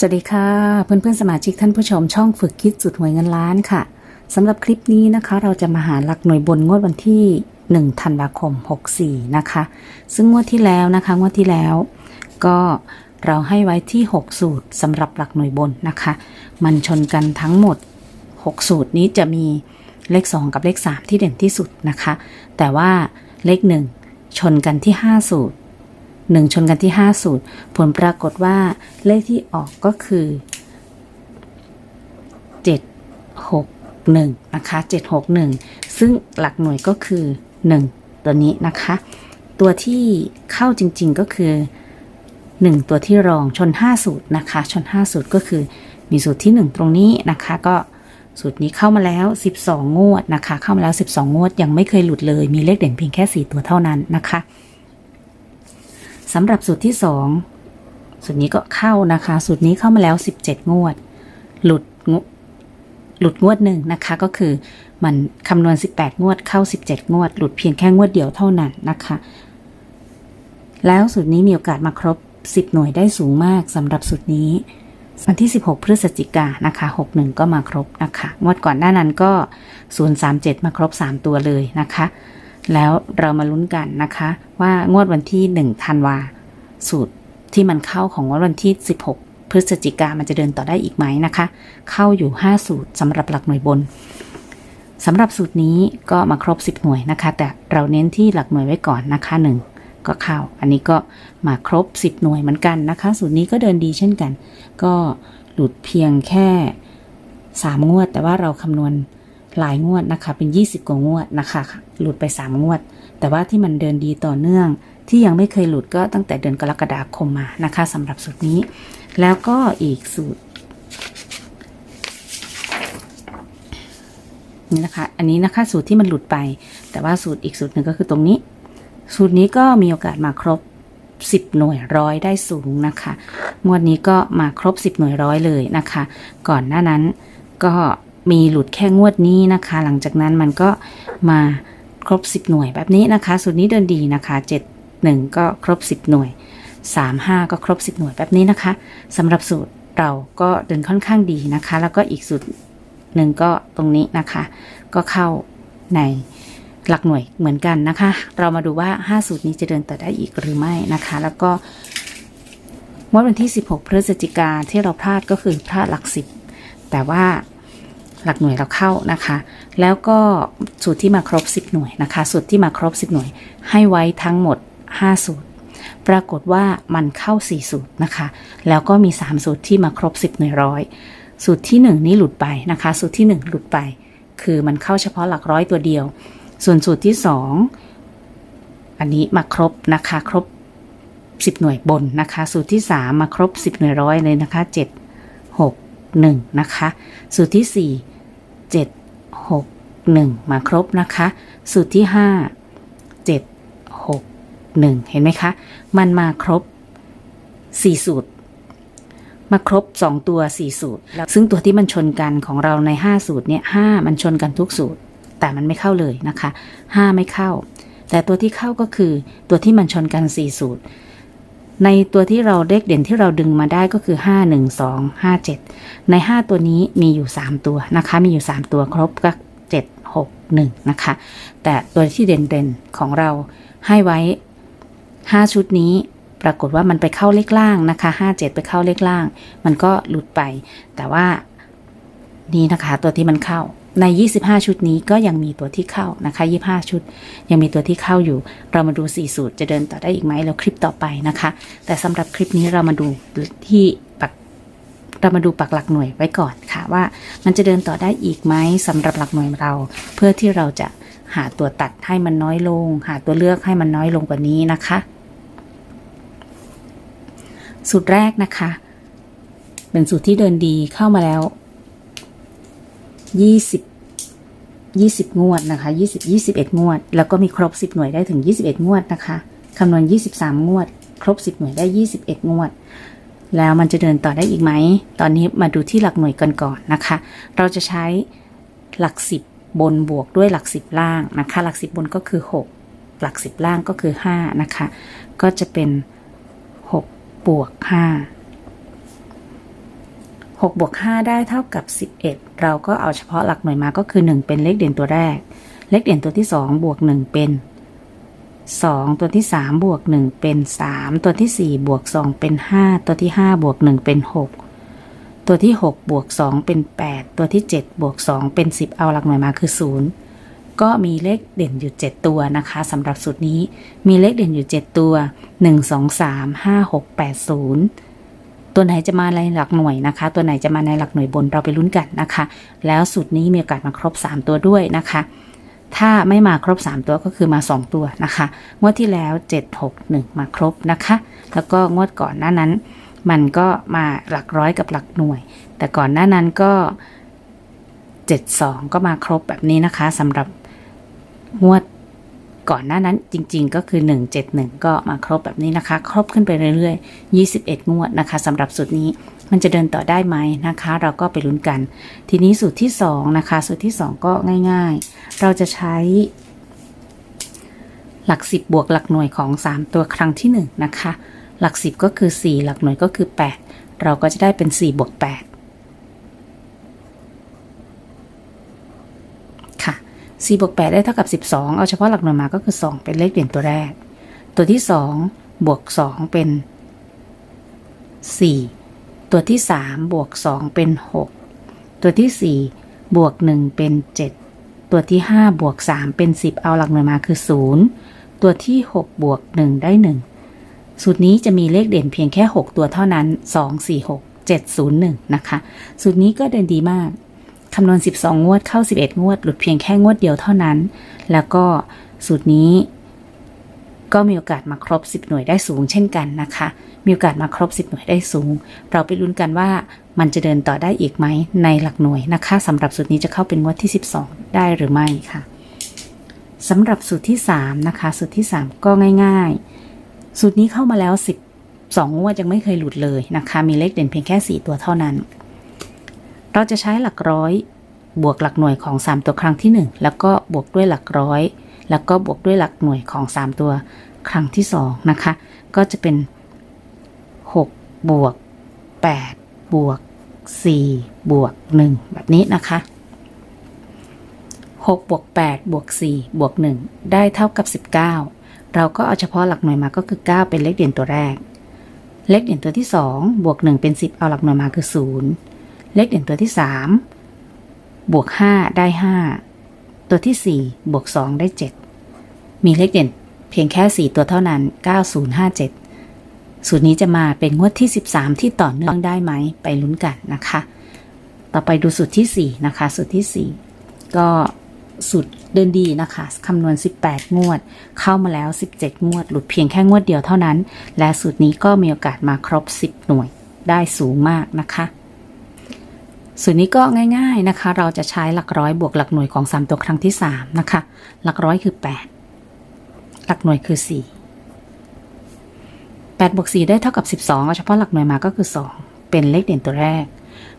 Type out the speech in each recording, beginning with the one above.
สวัสดีค่ะ เพื่อนๆสมาชิกท่านผู้ชมช่องฝึกคิดสุดหวยเงินล้านค่ะสำหรับคลิปนี้นะคะ เราจะมาหาหลักหน่วยบนงวดวันที่1ธันวาคม 64 นะคะ ซึ่งงวดที่แล้วนะคะงวดที่แล้ว ก็เราให้ไว้ที่ 6 สูตรสำหรับหลักหน่วยบนนะคะ มันชนกันทั้งหมด 6 สูตรนี้จะมีเลข 2 กับเลข 3 ที่เด่นที่สุดนะคะ แต่ว่าเลข 1 ชนกันที่ 5 สูตร หนึ่งชนกันที่ 5 สูตร ผลปรากฏว่าเลขที่ออกก็คือ 761 นะคะ 761 ซึ่งหลักหน่วยก็คือ 1 ตัวนี้นะคะ ตัวที่เข้าจริงๆก็คือ 1 ตัวที่รองชน 5 สูตรนะคะ ชน 5 สูตรก็คือมีสูตรที่ 1 ตรงนี้นะคะก็สูตรนี้เข้ามาแล้ว 12 งวดนะคะ เข้ามาแล้ว 12 งวด ยังไม่เคยหลุดเลย มีเลขเด่นเพียงแค่ 4 ตัวเท่านั้นนะคะ สำหรับสูตรที่2สูตรนี้ก็เข้านะคะ สูตรนี้เข้ามาแล้ว 17 งวด หลุดงหลุดงวดหนึ่งนะคะ ก็คือมันคำนวณ 18 งวดเข้า 17 งวด หลุดเพียงแค่งวดเดียวเท่านั้นนะคะ แล้วสูตรนี้มีโอกาสมาครบ 10 หน่วยได้สูงมากสำหรับสูตรนี้วันที่ 16 พฤศจิกายนนะคะ 61 ก็มาครบนะคะ งวดก่อนหน้านั้นก็ 037 มาครบ 3 ตัวเลยนะคะ แล้วเรามาลุ้นกันนะคะ ว่างวดวันที่ 1 ธันวา สูตรที่มันเข้าของงวดวันที่ 16 พฤศจิกามันจะเดินต่อได้อีกไหมนะคะ เข้าอยู่ 5 สูตรสำหรับหลักหน่วยบนสำหรับสูตรนี้ก็มาครบ 10 หน่วยนะคะ แต่เราเน้นที่หลักหน่วยไว้ก่อนนะคะ 1 ก็เข้า อันนี้ก็มาครบ 10 หน่วยเหมือนกันนะคะ สูตรนี้ก็เดินดีเช่นกัน ก็หลุดเพียงแค่ 3 งวด แต่ว่าเราคำนวณ หลายงวดนะคะ เป็น 20 กว่างวดนะคะ หลุดไป 3 งวด แต่ว่าที่มันเดินดีต่อเนื่อง ที่ยังไม่เคยหลุดก็ตั้งแต่เดือนกรกฎาคมมานะคะสำหรับสูตรนี้ แล้วก็อีกสูตรนี่นะคะ อันนี้นะคะสูตรที่มันหลุดไป แต่ว่าสูตรอีกสูตรหนึ่งก็คือตรงนี้ สูตรนี้ก็มีโอกาสมาครบ 10 หน่วยร้อยได้สูงนะคะ งวดนี้ก็มาครบ 10 หน่วยร้อยเลยนะคะ ก่อนหน้านั้นก็ มีหลุดแค่งวดนี้นะคะ หลังจากนั้นมันก็มาครบ 10 หน่วยแบบนี้นะคะ สูตรนี้เดินดีนะคะ 7 1 ก็ครบ 10 หน่วย 3 5 ก็ครบ 10 หน่วยแบบนี้นะคะสำหรับสูตรเราก็เดินค่อนข้างดีนะคะ แล้วก็อีกสูตรหนึ่งก็ตรงนี้นะคะ ก็เข้าในหลักหน่วยเหมือนกันนะคะ เรามาดูว่า 5 สูตรนี้จะเดินต่อได้อีกหรือไม่นะคะ แล้วก็งวดวันที่ 16 พฤศจิกาที่เราพลาดก็คือพลาดหลักสิบแต่ว่า หลักหน่วยเราเข้านะคะ แล้วก็สูตรที่มาครบ 10 หน่วยนะคะ สูตรที่มาครบ 10 หน่วย ให้ไว้ทั้งหมด 5 สูตร ปรากฏว่ามันเข้า 4 สูตรนะคะ แล้วก็มี 3 สูตรที่มาครบ 10 หน่วยร้อย สูตรที่ 1 นี้หลุดไปนะคะ สูตรที่ 1 หลุดไป คือมันเข้าเฉพาะหลักร้อยตัวเดียว ส่วนสูตรที่ 2 อันนี้มาครบนะคะ ครบ 10 หน่วยบนนะคะ สูตรที่ 3 มาครบ 10 หน่วยร้อยเลยนะคะ 7 6 1 นะคะ สูตรที่ 4 7 6 1 มาครบนะคะ สูตรที่ 5 7 6 1 เห็นไหมคะ มันมาครบ 4 สูตร มาครบ 2 ตัว 4 สูตรแล้วซึ่งตัวที่มันชนกันของเราใน 5 สูตรเนี่ย5มันชนกันทุกสูตร แต่มันไม่เข้าเลยนะคะ 5 ไม่เข้า แต่ตัวที่เข้าก็คือตัวที่มันชนกัน 4 สูตร ในตัวที่เราเลขเด่นที่เราดึงมาได้ก็คือ 5 1 2 5 7 ใน 5 ตัวนี้มีอยู่ 3 ตัวนะคะ มีอยู่ 3 ตัวครบก็7 6 1 นะคะ แต่ตัวที่เด่นๆของเราให้ไว้ 5 ชุดนี้ปรากฏว่ามันไปเข้าเลขล่างนะคะ5 7 ไปเข้าเลขล่าง มันก็หลุดไป แต่ว่านี่นะคะ ตัวที่มันเข้าใน 25 ชุดนี้ก็ยังมีตัวที่เข้านะคะ 25 ชุด ยังมีตัวที่เข้าอยู่ เรามาดู 4 สูตรจะเดินต่อได้อีกไหมแล้วคลิปต่อไปนะคะ แต่สำหรับคลิปนี้เรามาดูที่ปักเรามาดูปักหลักหน่วยไว้ก่อนค่ะว่ามันจะเดินต่อได้อีกไหมสำหรับหลักหน่วยเรา เพื่อที่เราจะหาตัวตัดให้มันน้อยลง หาตัวเลือกให้มันน้อยลงกว่านี้นะคะ สูตรแรกนะคะ เป็นสูตรที่เดินดีเข้ามาแล้ว 20 20งวดนะคะ20 21งวด แล้วก็มีครบ10หน่วยได้ถึง21งวดนะคะคำนวณ23งวด ครบ10หน่วยได้21งวด แล้วมันจะเดินต่อได้อีกไหม ตอนนี้มาดูที่หลักหน่วยกันก่อนนะคะ เราจะใช้หลัก10บบนบวกด้วยหลัก10ล่างนะคะ หลัก10บบนก็คือ6หลัก10ล่างก็คือ5นะคะ ก็จะเป็น6บวก5 6บวก5ได้เท่ากับ 11 เราก็เอาเฉพาะหลักหน่วยมาก็คือ 1 เป็นเลขเด่นตัวแรก เลขเด่นตัวที่ 2 บวก 1 เป็น 2 ตัวที่ 3 บวก 1 เป็น 3 ตัวที่ 4 บวก 2 เป็น 5 ตัวที่ 5 บวก 1 เป็น 6 ตัวที่ 6 บวก 2 เป็น 8 ตัวที่ 7 บวก 2 เป็น 10 เอาหลักหน่วยมาคือ 0 ก็มีเลขเด่นอยู่ 7 ตัวนะคะสำหรับสูตรนี้มีเลขเด่นอยู่ 7 ตัว 1 2 3 5 6 8 0 ตัวไหนจะมาในหลักหน่วยนะคะ ตัวไหนจะมาในหลักหน่วยบนเราไปลุ้นกันนะคะ แล้วสูตรนี้มีโอกาสมาครบ 3 ตัวด้วยนะคะ ถ้าไม่มาครบ 3 ตัวก็คือมา 2 ตัวนะคะ งวดที่แล้ว 7 6 1 มาครบนะคะ แล้วก็งวดก่อนหน้านั้น มันก็มาหลักร้อยกับหลักหน่วย แต่ก่อนหน้านั้นก็ 72 ก็มาครบแบบนี้นะคะสำหรับงวด ก่อนหน้านั้นจริง ๆ ก็คือ 171 ก็มาครบแบบนี้นะคะ ครบขึ้นไปเรื่อยๆ 21 งวดนะคะสำหรับสูตรนี้มันจะเดินต่อได้ไหมนะคะ เราก็ไปลุ้นกัน ทีนี้สูตรที่ 2 นะคะ สูตรที่ 2 ก็ง่ายๆ เราจะใช้หลัก 10 บวกหลักหน่วยของ 3 ตัวครั้งที่ 1 นะคะ หลัก 10 ก็คือ 4 หลักหน่วยก็คือ 8 เราก็จะได้เป็น 4 บวก 8 ค่ะ 4บวก8ได้เท่ากับ 12 เอาเฉพาะหลักหน่วยมาก็คือ 2 เป็นเลขเด่นตัวแรก ตัวที่ 2 บวก 2 เป็น 4 ตัวที่ 3 บวก 2 เป็น 6 ตัวที่ 4 บวก 1 เป็น 7 ตัวที่ 5 บวก 3 เป็น 10 เอาหลักหน่วยมาคือ 0 ตัวที่ 6 บวก 1 ได้ 1 สูตรนี้จะมีเลขเด่นเพียงแค่ 6 ตัวเท่านั้น 2 4 6 7 0 1 นะคะ สูตรนี้ก็เดินดีมาก คำนวณ 12 งวดเข้า 11 งวด หลุดเพียงแค่งวดเดียวเท่านั้น แล้วก็สูตรนี้ ก็มีโอกาสมาครบ 10 หน่วยได้สูงเช่นกันนะคะ มีโอกาสมาครบ 10 หน่วยได้สูง เราไปลุ้นกันว่ามันจะเดินต่อได้อีกไหมในหลักหน่วยนะคะสำหรับสูตรนี้จะเข้าเป็นงวดที่ 12 ได้หรือไม่ค่ะสำหรับสูตรที่ 3 นะคะ สูตรที่ 3 ก็ง่าย ๆ สูตรนี้เข้ามาแล้ว12งวดยังไม่เคยหลุดเลยนะคะ มีเลขเด่นเพียงแค่ 4 ตัวเท่านั้น เราจะใช้หลักร้อย บวกหลักหน่วยของ 3 ตัวครั้งที่ 1 แล้วก็บวกด้วยหลักร้อย แล้วก็บวกด้วยหลักหน่วยของ 3 ตัวครั้งที่ 2 นะคะ ก็จะเป็น 6 บวก 8 บวก 4 บวก 1 แบบนี้นะคะ 6 บวก 8 บวก 4 บวก 1 ได้เท่ากับ 19 เราก็เอาเฉพาะหลักหน่วยมาก็คือ 9 เป็นเลขเด่นตัวแรก เลขเด่นตัวที่ 2 บวก 1 เป็น 10 เอาหลักหน่วยมาคือ 0 เลขเด่นตัวที่ 3 บวก 5 ได้ 5 ตัวที่ 4 บวก 2 ได้ 7 มีเลขเด่นเพียงแค่ 4 ตัวเท่านั้น 9057 สูตรนี้จะมาเป็นงวดที่ 13 ที่ต่อเนื่องได้ไหมไปลุ้นกันนะคะ ต่อไปดูสูตรที่ 4 นะคะ สูตรที่ 4 ก็สูตรเดินดีนะคะคำนวณ 18 งวด เข้ามาแล้ว 17 งวด หลุดเพียงแค่งวดเดียวเท่านั้น และสูตรนี้ก็มีโอกาสมาครบ 10 หน่วยได้สูงมากนะคะ สูตรนี้ก็ง่าย ๆนะคะ เราจะใช้หลักร้อยบวกหลักหน่วยของ 3 ตัวครั้งที่ 3 นะคะ หลักร้อยคือ 8 หลักหน่วยคือ 4 8บวก4ได้เท่ากับ 12เอาเฉพาะหลักหน่วยมาก็คือ 2 เป็นเลขเด่นตัวแรก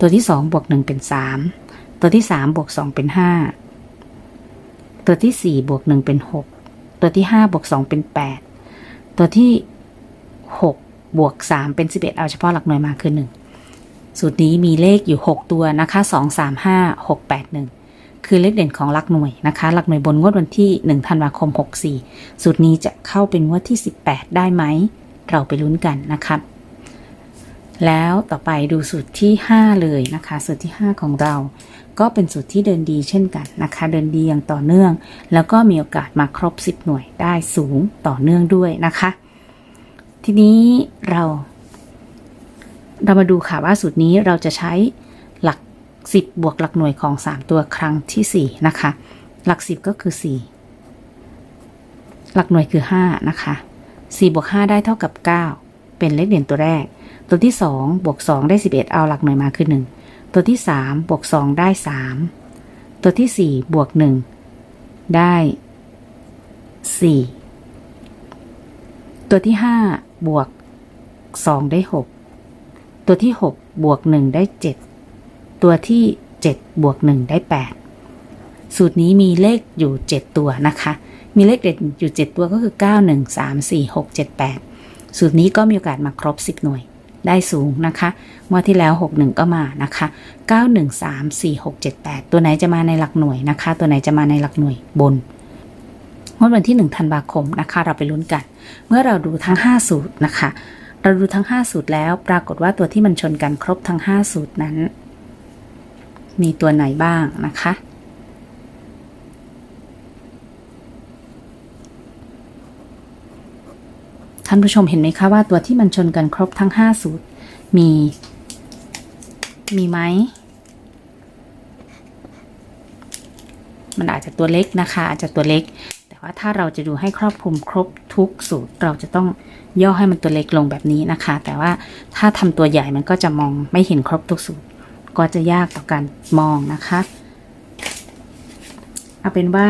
ตัวที่ 2 บวก 1 เป็น 3 ตัวที่ 3 บวก 2 เป็น 5 ตัวที่ 4 บวก 1 เป็น 6 ตัวที่ 5 บวก 2 เป็น 8 ตัวที่ 6 บวก 3 เป็น 11 เอาเฉพาะหลักหน่วยมาคือ 1 สูตรนี้มีเลขอยู่ 6 ตัวนะคะ 2 3 5 6 8 1 คือเลขเด่นของลักหน่วยนะคะ ลักหน่วยบนงวดวันที่1ธันวาคม 64 สูตรนี้จะเข้าเป็นงวดที่ 18 ได้ไหม เราไปลุ้นกันนะครับแล้วต่อไปดูสูตรที่ 5 เลยนะคะ สูตรที่ 5 ของเรา ก็เป็นสูตรที่เดินดีเช่นกันนะคะ เดินดีอย่างต่อเนื่อง แล้วก็มีโอกาสมาครบ 10 หน่วยได้สูงต่อเนื่องด้วยนะคะ ทีนี้เรา เรามาดูค่ะว่าสูตรนี้เราจะใช้หลัก 10 บวกหลักหน่วยของ 3 ตัวครั้งทีสี่ 4 นะคะ หลัก 10 ก็คือ 4 หลักหน่วยคือ 5 นะคะ4บวก5ได้เท่ากับ 9 เป็นเลขเด่นตัวแรก ตัวที่ 2 บวก 2 ได้ 11 เอาหลักหน่วยมาคือ 1 ตัวที่ 3 บวก 2 ได้ 3 ตัวที่ 4 บวก 1 ได้ 4 ตัวที่ 5 บวก 2 ได้ 6 ตัวที่ 6 บวก 1 ได้ 7 ตัวที่ 7 บวก 1 ได้ 8 สูตรนี้มีเลขอยู่ 7 ตัวนะคะ มีเลขเด็ดอยู่ 7 ตัวก็คือ 9 1 3 4 6 7 8 สูตรนี้ก็มีโอกาสมาครบ 10 หน่วยได้สูงนะคะงวดที่แล้ว 61 ก็มานะคะ 9134678 ตัวไหนจะมาในหลักหน่วยนะคะ ตัวไหนจะมาในหลักหน่วยบนวดวันที่ 1 ธันวาคมนะคะ เราไปลุ้นกัน เมื่อเราดูทั้ง 5 สูตรนะคะ เราดูทั้ง 5 สูตรแล้ว ปรากฏว่าตัวที่มันชนกันครบทั้ง 5 สูตรนั้น มีตัวไหนบ้างนะคะ ท่านผู้ชมเห็นไหมคะว่าตัวที่มันชนกันครบทั้ง 5 สูตร มี มีไหมมันอาจจะตัวเล็กนะคะ อาจจะตัวเล็ก ว่าถ้าเราจะดูให้ครอบคลุมครบทุกสูตรเราจะต้องย่อให้มันตัวเล็กลงแบบนี้นะคะ แต่ว่าถ้าทำตัวใหญ่มันก็จะมองไม่เห็นครบทุกสูตร ก็จะยากต่อการมองนะคะ เอาเป็นว่า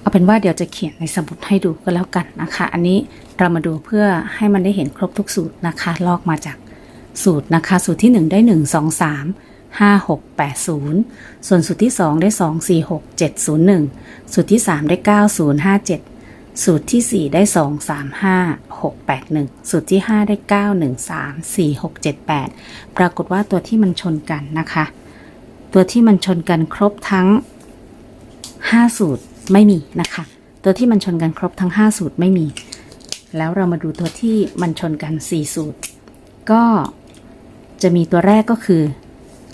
เอาเป็นว่าเดี๋ยวจะเขียนในสมุดให้ดูก็แล้วกันนะคะ อันนี้เรามาดูเพื่อให้มันได้เห็นครบทุกสูตรนะคะ ลอกมาจากสูตรนะคะ สูตรที่ 1 ได้ 1 2 3 5 6 8 0 ส่วนสูตรที่ 2 ได้ 2 4 6 7 0 1 สูตรที่ 3 ได้ 9 0 5 7 สูตรที่ 4 ได้ 2 3 5 6 8 1 สูตรที่ 5 ได้ 9 1 3 4 6 7 8 ปรากฏว่าตัวที่มันชนกันนะคะ ตัวที่มันชนกันครบทั้ง 5 สูตรไม่มีนะคะ ตัวที่มันชนกันครบทั้ง 5 สูตรไม่มี แล้วเรามาดูตัวที่มันชนกัน 4 สูตร ก็จะมีตัวแรกก็คือ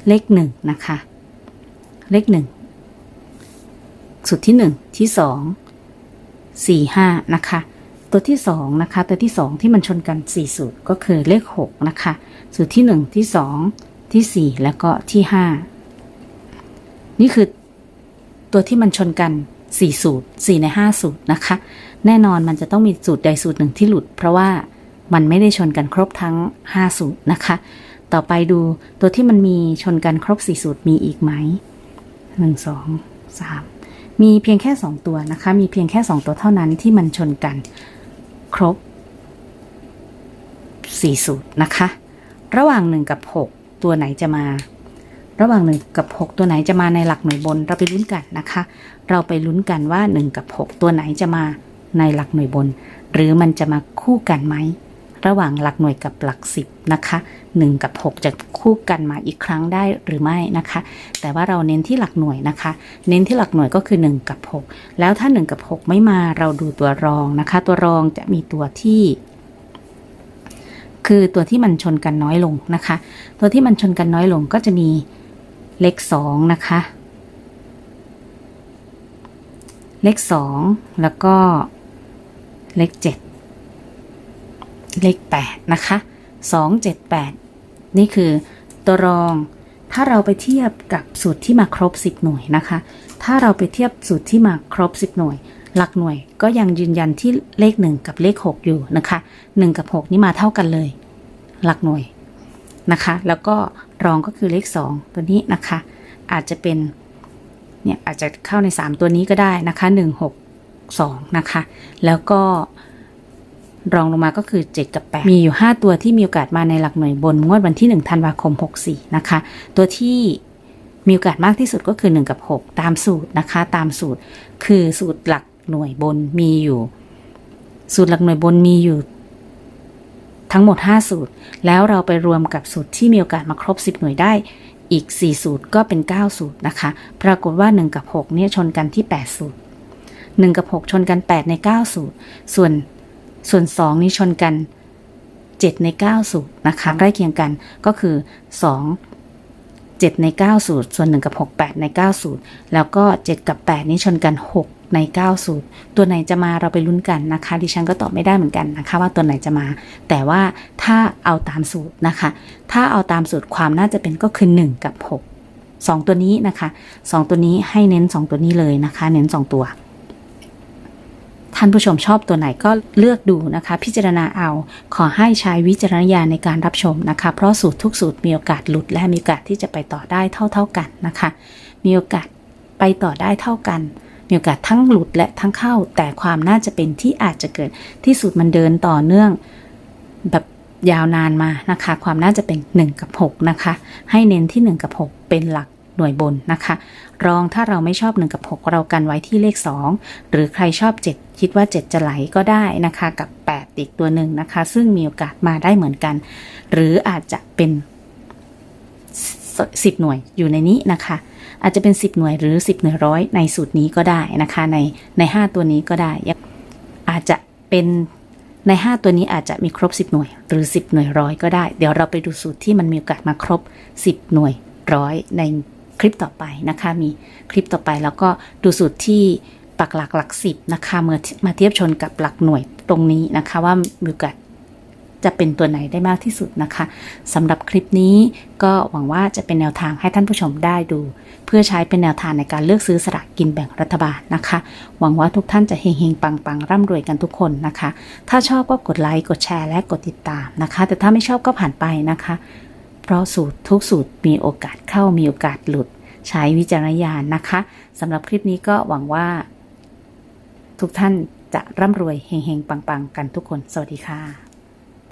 เลข1นะคะ เลข1สูตรที่1ที่2 4 5นะคะ ตัวที่2นะคะตัวที่2ที่มันชนกัน4สูตรก็คือเลข6นะคะสูตรที่1ที่2ที่4แล้วก็ที่5นี่คือตัวที่มันชนกัน4สูตร4ใน5สูตรนะคะ แน่นอนมันจะต้องมีสูตรใดสูตรหนึ่งที่หลุด เพราะว่ามันไม่ได้ชนกันครบทั้ง5สูตรนะคะ ต่อไปดูตัวที่มันมีชนกันครบ4สูตรมีอีกไหม1 2 3มีเพียงแค่2ตัวนะคะ มีเพียงแค่2ตัวเท่านั้นที่มันชนกัน ครบ4สูตรนะคะ ระหว่าง1กับ6ตัวไหนจะมา ระหว่าง1กับ6ตัวไหนจะมาในหลักหน่วยบน เราไปลุ้นกันนะคะ เราไปลุ้นกันว่า1กับ6ตัวไหนจะมาในหลักหน่วยบน หรือมันจะมาคู่กันไหม ระหว่างหลักหน่วยกับหลักสิบนะคะ 1 กับ 6 จะคู่กันมาอีกครั้งได้หรือไม่นะคะ แต่ว่าเราเน้นที่หลักหน่วยนะคะ เน้นที่หลักหน่วยก็คือ 1 กับ 6 แล้วถ้า 1 กับ 6 ไม่มาเราดูตัวรองนะคะ ตัวรองจะมีตัวที่คือตัวที่มันชนกันน้อยลงนะคะ ตัวที่มันชนกันน้อยลงก็จะมีเลข2นะคะ เลข 2 แล้วก็เลข 7 เลข 8 นะคะ 2 7 8 นี่คือตัวรอง ถ้าเราไปเทียบกับสูตรที่มาครบ 10 หน่วยนะคะ ถ้าเราไปเทียบสูตรที่มาครบ 10 หน่วย หลักหน่วยก็ยังยืนยันที่เลข 1 กับเลข 6 อยู่นะคะ 1 กับ 6 นี่มาเท่ากันเลย หลักหน่วยนะคะ แล้วก็รองก็คือเลข 2 ตัวนี้นะคะ อาจจะเป็นเนี่ยอาจจะเข้าใน 3 ตัวนี้ก็ได้นะคะ 1 6 2 นะคะ แล้วก็ รองลงมาก็คือ 7 กับ 8 มีอยู่ 5 ตัวที่มีโอกาสมาในหลักหน่วยบน งวดวันที่ 1 ธันวาคม 64 นะคะ ตัวที่มีโอกาสมากที่สุดก็คือ 1 กับ 6 ตามสูตรนะคะ ตามสูตรคือสูตรหลักหน่วยบนมีอยู่ สูตรหลักหน่วยบนมีอยู่ทั้งหมด 5 สูตร แล้วเราไปรวมกับสูตรที่มีโอกาสมาครบ 10 หน่วยได้อีก 4 สูตรก็เป็น 9 สูตรนะคะ ปรากฏว่า 1 กับ 6 เนี่ยชนกันที่ 8 สูตร 1 กับ 6 ชนกัน 8 ใน 9 สูตร ส่วน ส่วน 2 นี้ชนกัน 7 ใน 9 สูตรนะคะใกล้เคียงกันก็คือ 2 7 ใน 9 สูตร ส่วน 1 กับ 6 8 ใน 9 สูตร แล้วก็ 7 กับ 8 นี้ชนกัน 6 ใน 9 สูตร ตัวไหนจะมาเราไปลุ้นกันนะคะ ดิฉันก็ตอบไม่ได้เหมือนกันนะคะ ว่าตัวไหนจะมา แต่ว่าถ้าเอาตามสูตรนะคะ ถ้าเอาตามสูตรความน่าจะเป็นก็คือ 1 กับ 6 2 ตัวนี้นะคะ 2 ตัวนี้ให้เน้น 2 ตัวนี้เลยนะคะ เน้น 2 ตัว ท่านผู้ชมชอบตัวไหนก็เลือกดูนะคะ พิจารณาเอา ขอให้ใช้วิจารณญาณในการรับชมนะคะ เพราะสูตรทุกสูตรมีโอกาสหลุดและมีโอกาสที่จะไปต่อได้เท่า ๆกันนะคะ มีโอกาสไปต่อได้เท่ากัน มีโอกาสทั้งหลุดและทั้งเข้า แต่ความน่าจะเป็นที่อาจจะเกิดที่สูตรมันเดินต่อเนื่องแบบยาวนานมานะคะ ความน่าจะเป็น 1 กับ 6 นะคะ ให้เน้นที่ 1 กับ 6 เป็นหลัก หน่วยบนนะคะ รองถ้าเราไม่ชอบ 1 กับ 6 เรากันไว้ที่เลข 2 หรือใครชอบ 7 คิดว่า 7 จะไหลก็ได้นะคะ กับ 8 อีกตัวหนึ่งนะคะ ซึ่งมีโอกาสมาได้เหมือนกัน หรืออาจจะเป็น 10 หน่วยอยู่ในนี้นะคะอาจจะเป็น 10 หน่วยหรือ 10 หน่วยร้อยในสูตรนี้ก็ได้นะคะในใน 5 ตัวนี้ก็ได้ อาจจะเป็นใน 5 ตัวนี้อาจจะมีครบ 10 หน่วย หรือ 10 หน่วยร้อยก็ได้ เดี๋ยวเราไปดูสูตรที่มันมีโอกาสมาครบ 10 หน่วยร้อยใน คลิปต่อไปนะคะ มีคลิปต่อไปแล้วก็ดูสูตรที่ปักหลักหลักสิบนะคะเมื่อมาเทียบชนกับหลักหน่วยตรงนี้นะคะ ว่ามีโอกาสจะเป็นตัวไหนได้มากที่สุดนะคะสำหรับคลิปนี้ก็หวังว่าจะเป็นแนวทางให้ท่านผู้ชมได้ดู เพื่อใช้เป็นแนวทางในการเลือกซื้อสลากกินแบ่งรัฐบาลนะคะ หวังว่าทุกท่านจะเฮงๆ ปังๆ ร่ำรวยกันทุกคนนะคะ ถ้าชอบก็กดไลค์กดแชร์และกดติดตามนะคะ แต่ถ้าไม่ชอบก็ผ่านไปนะคะ ราะสูตรทุกสูตรมีโอกาสเข้ามีโอกาสหลุด ใช้วิจารณญาณนะคะสำหรับคลิปนี้ก็หวังว่า ทุกท่านจะร่ำรวยเฮงๆ ปังๆ กันทุกคน สวัสดีค่ะ